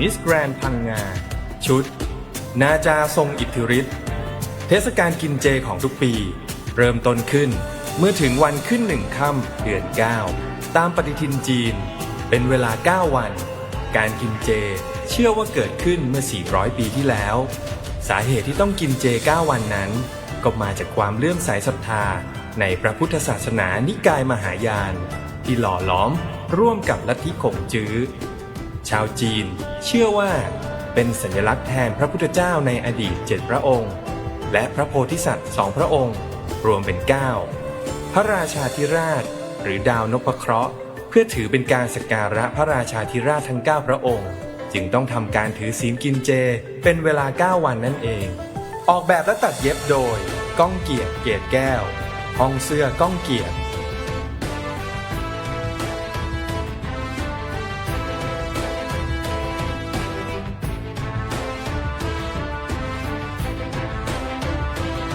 มิสแกรนพังงา ชุด นาจาทรงอิทธิฤทธิ์เทศกาลกินเจของทุกปี เริ่มต้นขึ้นเมื่อถึงวันขึ้นหนึ่งค่ำเดือน 9 ตามปฏิทินจีน เป็นเวลา 9 วัน การกินเจเชื่อว่าเกิดขึ้นเมื่อ 400 ปีที่แล้ว สาเหตุที่ต้องกินเจ 9 วันนั้น ก็มาจากความเลื่อมใสศรัทธาในพระพุทธศาสนานิกายมหายาน ที่หล่อหลอมร่วมกับลัทธิขงจื้อ ชาวจีน เชื่อว่าเป็นสัญลักษณ์แทนพระพุทธเจ้าในอดีตเจ็ดพระองค์ และพระโพธิสัตว์สองพระองค์ รวมเป็น 9 พระราชาธิราช หรือดาวนพเคราะห์ เพื่อถือเป็นการสักการะพระราชาธิราชทั้ง 9 พระองค์ จึงต้องทำการถือศีลกินเจ เป็นเวลา 9 วันนั่นเอง ออกแบบและตัดเย็บโดย ก้องเกียรติเกตแก้ว ห้องเสื้อก้องเกียรติ